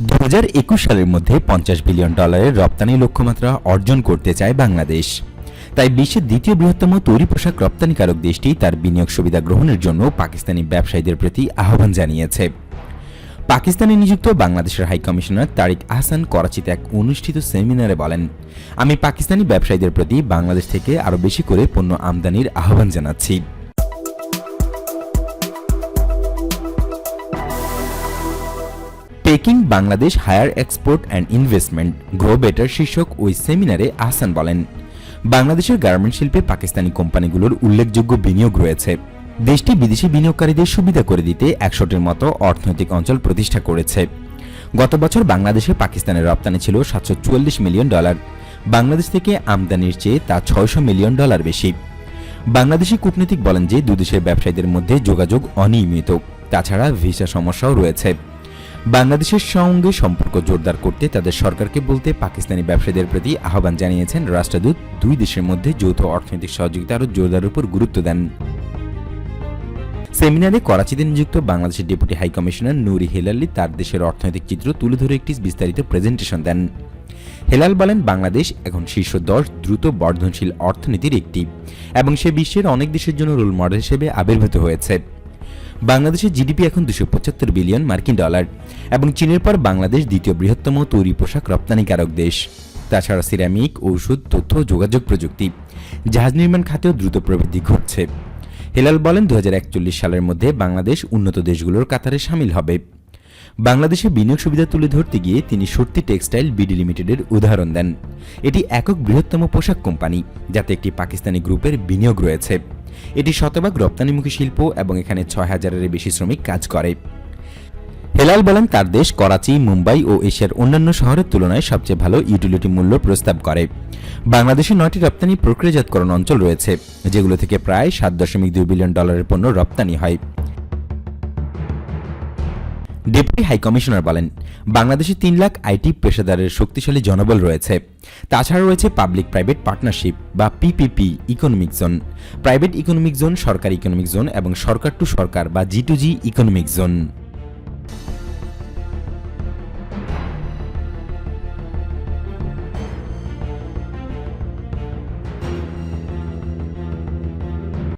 দু হাজার একুশ সালের মধ্যে পঞ্চাশ বিলিয়ন ডলারের রপ্তানি লক্ষ্যমাত্রা অর্জন করতে চায় বাংলাদেশ। তাই বিশ্বের দ্বিতীয় বৃহত্তম তৈরি পোশাক রপ্তানিকারক দেশটি তার বিনিয়োগ সুবিধা গ্রহণের জন্য পাকিস্তানি ব্যবসায়ীদের প্রতি আহ্বান জানিয়েছে। পাকিস্তানে নিযুক্ত বাংলাদেশের হাই কমিশনার তারিক আহসান করাচিতে এক অনুষ্ঠিত সেমিনারে বলেন, আমি পাকিস্তানি ব্যবসায়ীদের প্রতি বাংলাদেশ থেকে আরও বেশি করে পণ্য আমদানির আহ্বান জানাচ্ছি। Packing Bangladesh higher export and investment grow better শীর্ষক ওই সেমিনারে আহসান বলেন, বাংলাদেশের গার্মেন্ট শিল্পে পাকিস্তানি কোম্পানিগুলোর উল্লেখযোগ্য বিনিয়োগ রয়েছে। দেশটি বিদেশি বিনিয়োগকারীদের সুবিধা করে দিতে একশোটির মতো অর্থনৈতিক অঞ্চল প্রতিষ্ঠা করেছে। গত বছর বাংলাদেশে পাকিস্তানের রপ্তানি ছিল সাতশো চুয়াল্লিশ মিলিয়ন ডলার। বাংলাদেশ থেকে আমদানির চেয়ে তা ছয়শো মিলিয়ন ডলার বেশি। বাংলাদেশি কূটনীতিক বলেন যে, দুদেশের ব্যবসায়ীদের মধ্যে যোগাযোগ অনিয়মিত। তাছাড়া ভিসা সমস্যাও রয়েছে। বাংলাদেশের সঙ্গে সম্পর্ক জোরদার করতে তাদের সরকারকে বলতে পাকিস্তানি ব্যবসায়ীদের প্রতি আহ্বান জানিয়েছেন রাষ্ট্রদূত। দুই দেশের মধ্যে যৌথ অর্থনৈতিক সহযোগিতা আরও জোরদারের উপর গুরুত্ব দেন। সেমিনারে করাচিতে নিযুক্ত বাংলাদেশের deputy high commissioner Nuri Helali তার দেশের অর্থনৈতিক চিত্র তুলে ধরে একটি বিস্তারিত প্রেজেন্টেশন দেন। হেলাল বলেন, বাংলাদেশ এখন শীর্ষ দশ দ্রুত বর্ধনশীল অর্থনীতির একটি এবং সে বিশ্বের অনেক দেশের জন্য রোল মডেল হিসেবে আবির্ভূত হয়েছে। বাংলাদেশের জিডিপি এখন দুশো পঁচাত্তর বিলিয়ন মার্কিন ডলার এবং চীনের পর বাংলাদেশ দ্বিতীয় বৃহত্তম তৈরি পোশাক রপ্তানিকারক দেশ। তাছাড়া সিরামিক, ঔষধ, তথ্য যোগাযোগ প্রযুক্তি। জাহাজ নির্মাণ খাতেও দ্রুত প্রবৃদ্ধি ঘটছে। হেলাল বলেন দু হাজার একচল্লিশ সালের মধ্যে বাংলাদেশ উন্নত দেশগুলোর কাতারে সামিল হবে। বাংলাদেশে বিনিয়োগ সুবিধা তুলে ধরতে গিয়ে তিনি সত্যি টেক্সটাইল বিডি লিমিটেডের উদাহরণ দেন। এটি একক বৃহত্তম পোশাক কোম্পানি, যাতে একটি পাকিস্তানি গ্রুপের বিনিয়োগ রয়েছে। এটি শতভাগ রপ্তানিমুখী শিল্প এবং এখানে ছয় হাজারের বেশি শ্রমিক কাজ করে। হেলাল বলেন, তার দেশ করাচি, মুম্বাই ও এশিয়ার অন্যান্য শহরের তুলনায় সবচেয়ে ভালো ইউটিলিটি মূল্য প্রস্তাব করে। বাংলাদেশে নয়টি রপ্তানি প্রক্রিয়াজাতকরণ অঞ্চল রয়েছে, যেগুলো থেকে প্রায় সাত দশমিক দুই বিলিয়ন ডলারের পণ্য রপ্তানি হয়। ডেপুটি হাই কমিশনার বলেন, বাংলাদেশে তিন লাখ আইটি পেশাদারের শক্তিশালী জনবল রয়েছে। তাছাড়া রয়েছে পাবলিক প্রাইভেট পার্টনারশিপ বা PPP economic zone. Private economic zone সরকারি ইকোনমিক জোন এবং সরকার টু সরকার বা G to G economic zone.